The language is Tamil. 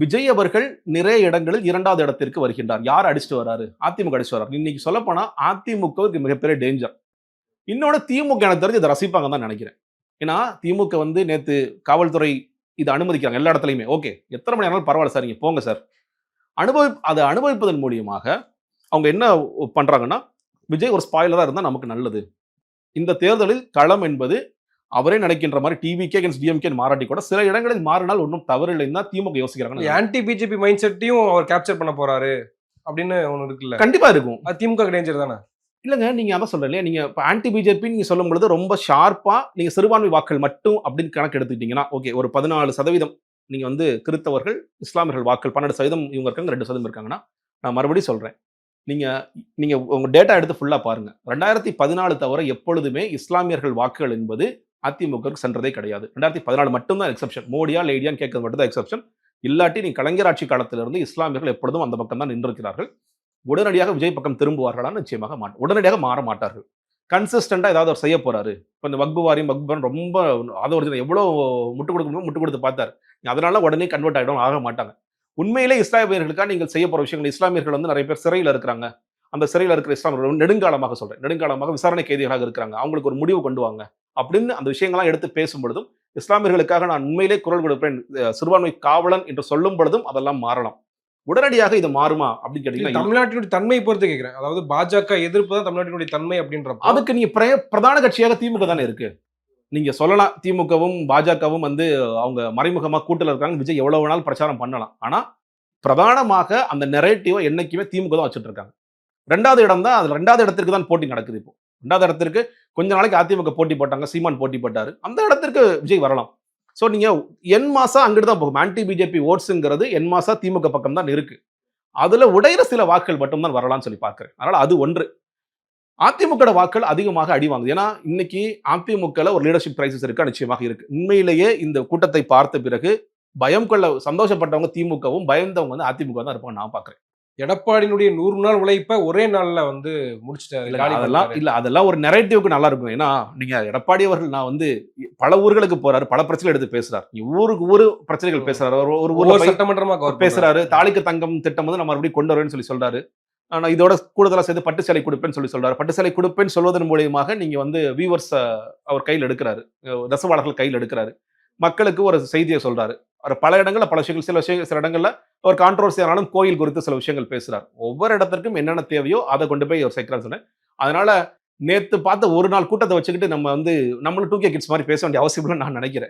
விஜய் அவர்கள் நிறைய இடங்களில் இரண்டாவது இடத்திற்கு வருகின்றார். யார் அடிச்சுட்டு வராரு? அதிமுக அடிச்சுட்டு வராரு. இன்னைக்கு சொல்லப்போனா அதிமுகவுக்கு மிகப்பெரிய டேஞ்சர் இன்னொன்று திமுக எனக்கு தெரிஞ்சு இதை ரசிப்பாங்க தான் நினைக்கிறேன். ஏன்னா திமுக வந்து நேற்று காவல்துறை இதை அனுமதிக்கிறாங்க எல்லா இடத்துலையுமே. ஓகே எத்தனை மணி நேரம் பரவாயில்ல சார் நீங்கள் போங்க சார். அனுபவி அதை அனுபவிப்பதன் மூலியமாக அவங்க என்ன பண்ணுறாங்கன்னா விஜய் ஒரு ஸ்பாயிலராக இருந்தால் நமக்கு நல்லது. இந்த தேர்தலில் களம் என்பது அவரே நினைக்கின்ற மாதிரி டிவிகே அகேன்ஸ்ட் டிஎம்கே மாறாட்டி கூட சில இடங்களில் மாறினால் ஒன்றும் தவறில்லைன்னு தான் திமுக யோசிக்கிறாங்க ஆன்டி பிஜேபி மைண்ட் செட்டையும் அவர் கேப்சர் பண்ண போறாரு அப்படின்னு ஒண்ணு இருக்குல்ல. கண்டிப்பா இருக்கும். அது திமுக டேஞ்சர் தானே? இல்லைங்க நீங்க அதான் சொல்றேன் இல்லையா? நீங்க இப்போ ஆன்டி பிஜேபி நீங்க சொல்லும் பொழுது ரொம்ப ஷார்ப்பா நீங்க சிறுபான்மை வாக்கள் மட்டும் அப்படின்னு கணக்கு எடுத்துக்கிட்டீங்கன்னா ஓகே ஒரு பதினாலு சதவீதம் நீங்க வந்து கிறித்தவர்கள் இஸ்லாமியர்கள் வாக்கள் பன்னெண்டு சதவீதம் இவங்க இருக்காங்க ரெண்டு சதவீதம் இருக்காங்கன்னா நான் மறுபடியும் சொல்றேன். நீங்க நீங்க உங்க டேட்டா எடுத்து ஃபுல்லா பாருங்க. ரெண்டாயிரத்தி பதினாலு தவிர எப்பொழுதுமே இஸ்லாமியர்கள் வாக்குகள் என்பது அதிமுகவுக்கு சென்றதே கிடையாது. ரெண்டாயிரத்தி பதினாலு மட்டும்தான் எக்ஸப்ஷன் மோடியா லேடியான்னு கேட்கறது மட்டும் தான் எக்ஸப்ஷன் இல்லாட்டி நீ கலைஞர் ஆட்சி காலத்திலிருந்து இஸ்லாமியர்கள் எப்பொழுதும் அந்த பக்கம் தான் நின்றிருக்கிறார்கள். உடனடியாக விஜய் பக்கம் திரும்புவார்களா நிச்சயமாக மாட்ட உடனடியாக மாற மாட்டார்கள். கன்சிஸ்டண்டாக ஏதாவது அவர் செய்ய போறாரு. இப்போ இந்த வக்பு வாரியம் ரொம்ப அதை ஒரு எவ்வளோ முட்டு கொடுக்க முட்டு கொடுத்து பார்த்தார். அதனால உடனே கன்வெர்ட் ஆகிடும் ஆக மாட்டாங்க. உண்மையிலே இஸ்லாமியர்களுக்காக நீங்கள் செய்ய போகிற விஷயங்கள்? இஸ்லாமியர்கள் வந்து நிறைய பேர் சிறையில் இருக்கிறாங்க. அந்த சிறையில் இருக்கிற இஸ்லாமியர்கள் நெடுங்காலமாக சொல்கிறேன் நெடுங்காலமாக விசாரணை கைதிகளாக இருக்கிறாங்க. அவங்களுக்கு ஒரு முடிவு கொண்டு வாங்க. அப்படின்னு அந்த விஷயங்கள்லாம் எடுத்து பேசும் பொழுதும் இஸ்லாமியர்களுக்காக நான் உண்மையிலே குரல் கொடுப்பேன் சிறுபான்மை காவலன் என்று சொல்லும் பொழுதும் அதெல்லாம் மாறலாம். உடனடியாக இது மாறுமா அப்படின்னு கேட்டீங்கன்னா தமிழ்நாட்டினுடைய தன்மையை பொறுத்து கேட்கிறேன். அதாவது பாஜக எதிர்ப்பு தான் தமிழ்நாட்டினுடைய தன்மை அப்படின்றப்ப அதுக்கு நீங்க பிர- பிரதான கட்சியாக திமுக தானே இருக்கு. நீங்க சொல்லலாம் திமுகவும் பாஜகவும் வந்து அவங்க மறைமுகமா கூட்டல இருக்காங்க விஜய் எவ்வளவு வேணாலும் பிரச்சாரம் பண்ணலாம். ஆனா பிரதானமாக அந்த நெரேட்டிவை என்னைக்குமே திமுக தான் வச்சுட்டு இருக்காங்க. ரெண்டாவது இடம் தான் அது ரெண்டாவது இடத்திற்கு தான் போட்டி நடக்குது இப்போ. ரெண்டாவது இடத்திற்கு கொஞ்ச நாளைக்கு அதிமுக போட்டி போட்டாங்க சீமான் போட்டி போட்டாரு. அந்த இடத்திற்கு விஜய் வரலாம். ஸோ நீங்க என் மாசா அங்கிட்டு தான் போகும். ஆன்டி பிஜேபி ஓட்ஸுங்கிறது என் மாசா திமுக பக்கம் தான் இருக்கு. அதுல உடையிற சில வாக்குகள் மட்டும் தான் வரலாம்னு சொல்லி பார்க்குறேன். அதனால அது ஒன்று. அதிமுக வாக்கள் அதிகமாக அடி வாங்குது. ஏன்னா இன்னைக்கு அதிமுகல ஒரு லீடர்ஷிப் கிரைசிஸ் இருக்கா நிச்சயமாக இருக்கு. உண்மையிலேயே இந்த கூட்டத்தை பார்த்த பிறகு பயம் கொள்ள சந்தோஷப்பட்டவங்க திமுகவும் பயந்தவங்க வந்து அதிமுக தான் இருப்பாங்க நான் பாக்குறேன் எடப்பாடியினுடைய நூறு நாள் உழைப்ப ஒரே நாள்ல வந்து முடிச்சிட்டாரு அதெல்லாம். இல்ல அதெல்லாம் ஒரு நெரேட்டிவ்க்கு நல்லா இருக்கும். ஏன்னா நீங்க எடப்பாடி அவர்கள் நான் வந்து பல ஊர்களுக்கு போறாரு பல பிரச்சனைகள் எடுத்து பேசுறாரு. ஊருக்கு ஊரு பிரச்சனைகள் பேசுறாரு. ஒரு ஒரு ஊர்ல ஒவ்வொரு போய் சட்டமன்றமா cover பேசுறாரு தாலிக்கு தங்கம் திட்டம் வந்து நம்ம மறுபடியும் கொண்டு வரேன்னு சொல்லி சொல்றாரு. ஆனா இதோட கூடுதலா சேர்த்து பட்டு சேலை கொடுப்பேன்னு சொல்லி சொல்றாரு. பட்டு சேலை கொடுப்பேன்னு சொல்வதன் மூலியமாக நீங்க வந்து வியூவர்ஸ் அவர் கையில் எடுக்கிறாரு. அஹ் நெசவாளர்கள் கையில் எடுக்கிறாரு. மக்களுக்கு ஒரு செய்தியை சொல்றாரு. அவர் பல இடங்கள்ல பல விஷயங்கள் சில விஷயங்கள் சில இடங்கள்ல ஒரு கான்ட்ரவர்சி ஆனாலும் கோயில் குறித்து சில விஷயங்கள் பேசுகிறார் ஒவ்வொரு இடத்திற்கும் என்னென்ன தேவையோ அதை கொண்டு போய் அவர் சேர்க்கிறான்னு சொன்னேன். அதனால நேற்று பார்த்த ஒரு நாள் கூட்டத்தை வச்சுக்கிட்டு நம்ம வந்து நம்மளும் டூ கே கிட்ஸ் மாதிரி பேச வேண்டிய அவசியம்னு நான் நினைக்கிறேன்.